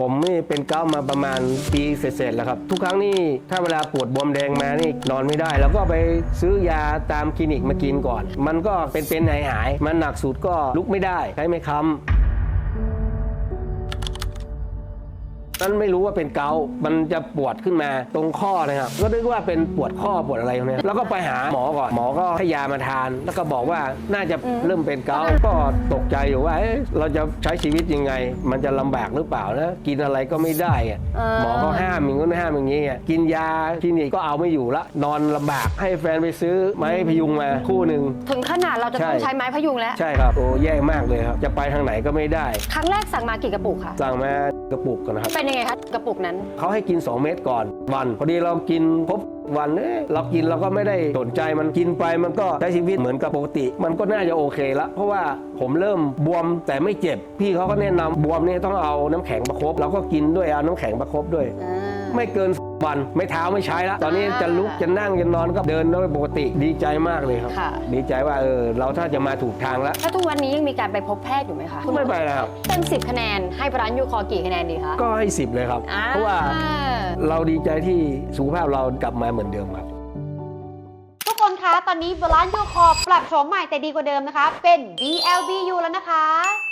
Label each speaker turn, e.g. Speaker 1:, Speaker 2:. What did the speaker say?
Speaker 1: ผมนี่เป็นเก้ามาประมาณปีเศษๆแล้วครับ ทุกครั้งนี่ถ้าเวลาปวดบวมแดงมานี่นอนไม่ได้ แล้วก็ไปซื้อยาตามคลินิกมากินก่อน มันก็เป็นๆหายหายๆมันหนักสุดก็ลุกไม่ได้ใช้ไม่ค้ำ นั้นไม่รู้ว่าเป็นเกาต์มันจะปวดขึ้นมาตรงข้อนะครับ ก็นึกว่าเป็นปวดข้อปวดอะไรเนี่ยแล้วก็ไปหาหมอก่อน หมอก็ให้ยามาทาน แล้วก็บอกว่าน่าจะเริ่มเป็นเกาต์ก็ตกใจอยู่ว่าเอ๊ะเราจะใช้ชีวิตยังไง มันจะลำบากหรือเปล่านะ กินอะไรก็ไม่ได้อะ
Speaker 2: เออ
Speaker 1: หมอก็ห้ามอย่างนู้นห้ามอย่างนี้อะกินยาคลินิกก็เอาไม่อยู่ละ นอนลำบากให้แฟนไปซื้อไม้พยุงมาคู่หนึ่ง
Speaker 2: ถึงขนาดเราจะต้อง
Speaker 1: ใช่
Speaker 2: ใช้ไม้พยุงแล้ว
Speaker 1: ใช่ครับ โอ้แย่มากเลยครับ จะไปทางไหนก็ไม่ได้
Speaker 2: ครั้งแรกสั่งมากี่กระปุกคะ
Speaker 1: สั่งมากระปุกกันนะครับ
Speaker 2: เป็นยังไงไงคะกระปุกนั้น
Speaker 1: เขาให้กิน 2 เม็ดก่อนวัน พอดีเรากินครบวันเอ๊ะเรากินเราก็ไม่ได้สนใจมันกินไปมันก็ใช้ชีวิตเหมือนกับปกติ มันก็น่าจะโอเคละเพราะว่าผมเริ่มบวมแต่ไม่เจ็บ พี่เขาก็แนะนำบวมนี่ต้องเอาน้ำแข็งประคบเราก็กินด้วยเอาน้ำแข็งประคบด้วย ไม่เกินวันไม่เท้าไม่ใช้ละตอนนี้จะลุกจะนั่งจะนอนก็เดินได้ปกติดีใจมากเลยครับ
Speaker 2: ค่ะ
Speaker 1: ดีใจว่าเออเราถ้าจะมาถูกทางแล้ว
Speaker 2: ถ้าทุกวันนี้ยังมีการไปพบแพทย์อยู่ไหมคะ
Speaker 1: ก็ไม่ไปแล้วครับ
Speaker 2: เต็มสิบคะแนนให้ร้านยูคอกี่คะแนนดีคะ
Speaker 1: ก็ให้สิบเลยครับ
Speaker 2: อ่
Speaker 1: เพราะว่าเราดีใจที่สุขภาพเรากลับมาเหมือนเดิมครับ
Speaker 3: ทุกคนคะ ตอนนี้บาลานซ์ยูคอปรับโฉมใหม่แต่ดีกว่าเดิมนะคะ เป็น BLBU แล้วนะคะ